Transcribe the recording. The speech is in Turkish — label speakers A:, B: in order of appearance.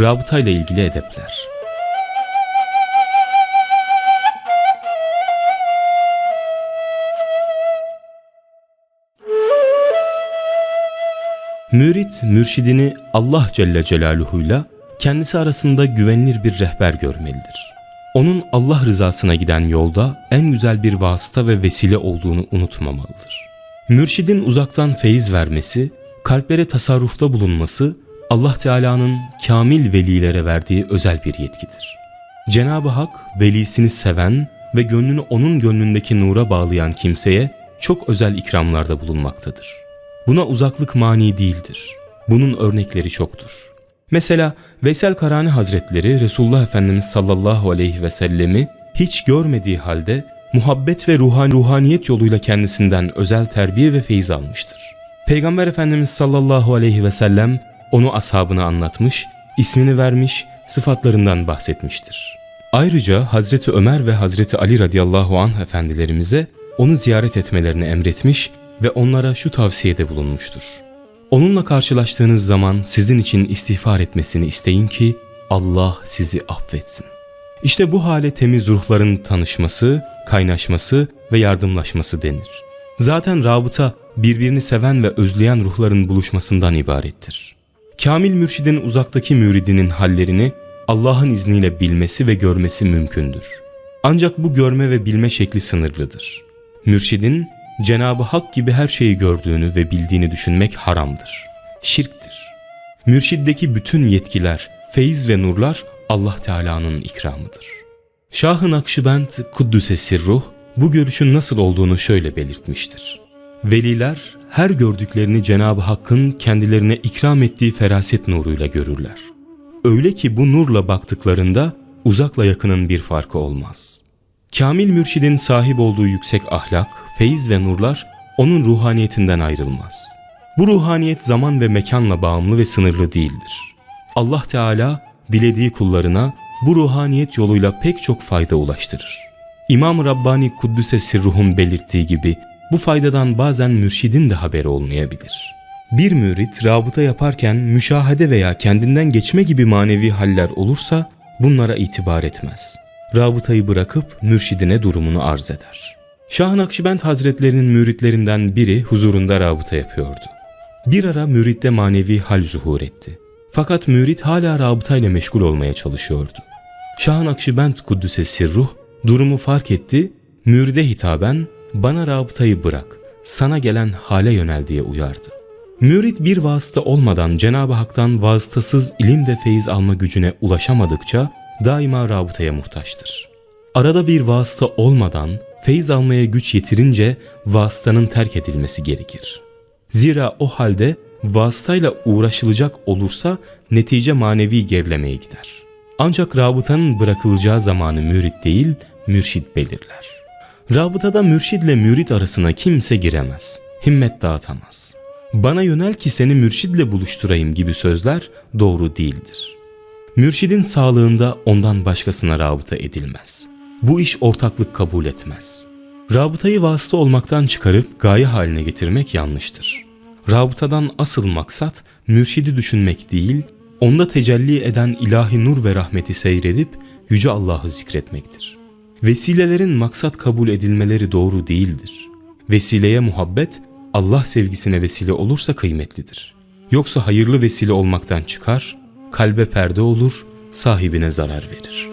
A: Rabıtayla ilgili edepler. Mürit, mürşidini Allah Celle Celaluhu'yla kendisi arasında güvenilir bir rehber görmelidir. Onun Allah rızasına giden yolda en güzel bir vasıta ve vesile olduğunu unutmamalıdır. Mürşidin uzaktan feyiz vermesi, kalplere tasarrufta bulunması Allah Teala'nın kamil velilere verdiği özel bir yetkidir. Cenab-ı Hak velisini seven ve gönlünü onun gönlündeki nura bağlayan kimseye çok özel ikramlarda bulunmaktadır. Buna uzaklık mani değildir. Bunun örnekleri çoktur. Mesela Veysel Karani Hazretleri Resulullah Efendimiz sallallahu aleyhi ve sellemi hiç görmediği halde muhabbet ve ruhan ruhaniyet yoluyla kendisinden özel terbiye ve feyiz almıştır. Peygamber Efendimiz sallallahu aleyhi ve sellem onu ashabına anlatmış, ismini vermiş, sıfatlarından bahsetmiştir. Ayrıca Hazreti Ömer ve Hazreti Ali radıyallahu anh efendilerimize onu ziyaret etmelerini emretmiş ve onlara şu tavsiyede bulunmuştur. Onunla karşılaştığınız zaman sizin için istiğfar etmesini isteyin ki Allah sizi affetsin. İşte bu hale temiz ruhların tanışması, kaynaşması ve yardımlaşması denir. Zaten rabıta birbirini seven ve özleyen ruhların buluşmasından ibarettir. Kamil mürşidin uzaktaki müridinin hallerini Allah'ın izniyle bilmesi ve görmesi mümkündür. Ancak bu görme ve bilme şekli sınırlıdır. Mürşidin Cenabı Hak gibi her şeyi gördüğünü ve bildiğini düşünmek haramdır. Şirktir. Mürşiddeki bütün yetkiler, feyiz ve nurlar Allah Teala'nın ikramıdır. Şah-ı Nakşibend Kuddüse Sirruh bu görüşün nasıl olduğunu şöyle belirtmiştir. Veliler her gördüklerini Cenab-ı Hakk'ın kendilerine ikram ettiği feraset nuruyla görürler. Öyle ki bu nurla baktıklarında uzakla yakının bir farkı olmaz. Kamil mürşidin sahip olduğu yüksek ahlak, feyiz ve nurlar onun ruhaniyetinden ayrılmaz. Bu ruhaniyet zaman ve mekanla bağımlı ve sınırlı değildir. Allah Teala dilediği kullarına bu ruhaniyet yoluyla pek çok fayda ulaştırır. İmam Rabbani Kuddüse Sirruh'un belirttiği gibi bu faydadan bazen mürşidin de haberi olmayabilir. Bir mürit rabıta yaparken müşahede veya kendinden geçme gibi manevi haller olursa bunlara itibar etmez. Rabıtayı bırakıp mürşidine durumunu arz eder. Şah Nakşibend Hazretlerinin müritlerinden biri huzurunda rabıta yapıyordu. Bir ara müritte manevi hal zuhur etti. Fakat mürit hala rabıtayla meşgul olmaya çalışıyordu. Şah Nakşibend Kuddüse Sirruh durumu fark etti, müride hitaben bana rabıtayı bırak, sana gelen hale yönel diye uyardı. Mürit bir vasıta olmadan Cenab-ı Hak'tan vasıtasız ilim ve feyiz alma gücüne ulaşamadıkça daima rabıtaya muhtaçtır. Arada bir vasıta olmadan feyiz almaya güç yetirince vasıtanın terk edilmesi gerekir. Zira o halde vasıtayla uğraşılacak olursa netice manevi gerilemeye gider. Ancak rabıtanın bırakılacağı zamanı mürit değil, mürşit belirler. Rabıtada mürşidle mürit arasına kimse giremez, himmet dağıtamaz. Bana yönel ki seni mürşidle buluşturayım gibi sözler doğru değildir. Mürşidin sağlığında ondan başkasına rabıta edilmez. Bu iş ortaklık kabul etmez. Rabıtayı vasıta olmaktan çıkarıp gaye haline getirmek yanlıştır. Rabıtadan asıl maksat mürşidi düşünmek değil, onda tecelli eden ilahi nur ve rahmeti seyredip Yüce Allah'ı zikretmektir. Vesilelerin maksat kabul edilmeleri doğru değildir. Vesileye muhabbet, Allah sevgisine vesile olursa kıymetlidir. Yoksa hayırlı vesile olmaktan çıkar, kalbe perde olur, sahibine zarar verir.''